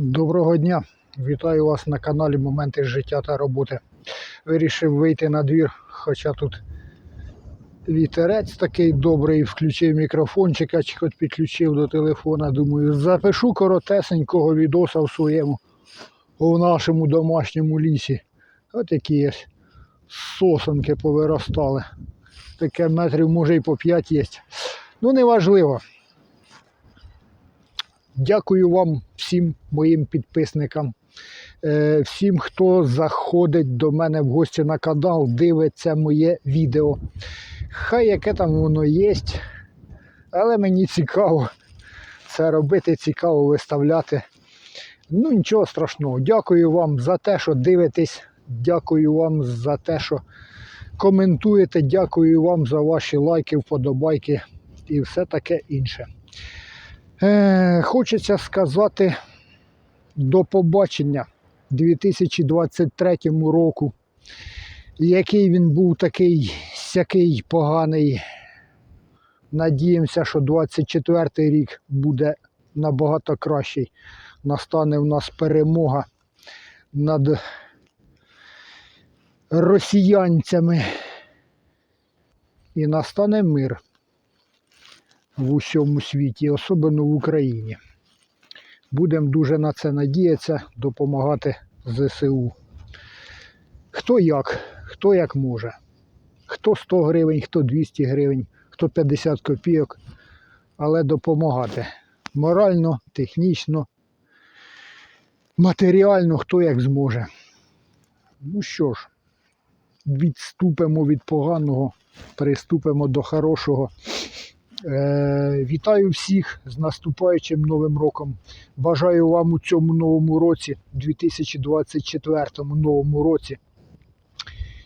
Доброго дня! Вітаю вас на каналі Моменти життя та роботи. Вирішив вийти на двір, хоча тут вітерець такий добрий, включив мікрофончик, а хоч підключив до телефона. Думаю, запишу коротесенького відоса в своєму у нашому домашньому лісі. От які ось сосенки повиростали. Таке метрів може і по 5 є. Ну, неважливо. Дякую вам всім моїм підписникам, е, всім, хто заходить до мене в гості на канал, дивиться моє відео. Хай яке там воно є, але мені цікаво це робити, цікаво виставляти. Ну, нічого страшного. Дякую вам за те, що дивитесь. Дякую вам за те, що коментуєте. Дякую вам за ваші лайки, вподобайки і все таке інше. Е, хочеться сказати до побачення 2023 року. Який він був такий сякий поганий. Надіємося, що 24 рік буде набагато кращий. Настане в нас перемога над росіянцями. І настане мир в усьому світі, особливо в Україні. Будемо дуже на це надіятися, допомагати ЗСУ. Хто як, хто як може. Хто 100 гривень, хто 200 гривень, хто 50 копійок, але допомагати. Морально, технічно, матеріально, хто як зможе. Ну що ж, відступимо від поганого, приступимо до хорошого. Е, Вітаю всіх з наступаючим новим роком. Бажаю вам у цьому новому році, 2024 новому році,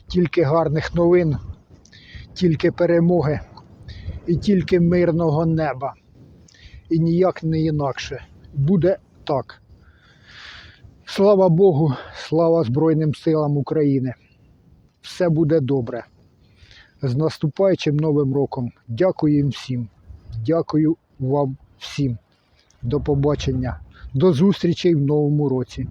тільки гарних новин, тільки перемоги і тільки мирного неба. І ніяк не інакше. Буде так. Слава Богу, слава Збройним силам України. Все буде добре з наступаючим новим роком. Дякую їм всім. Дякую вам всім. До побачення. До зустрічей в новому році.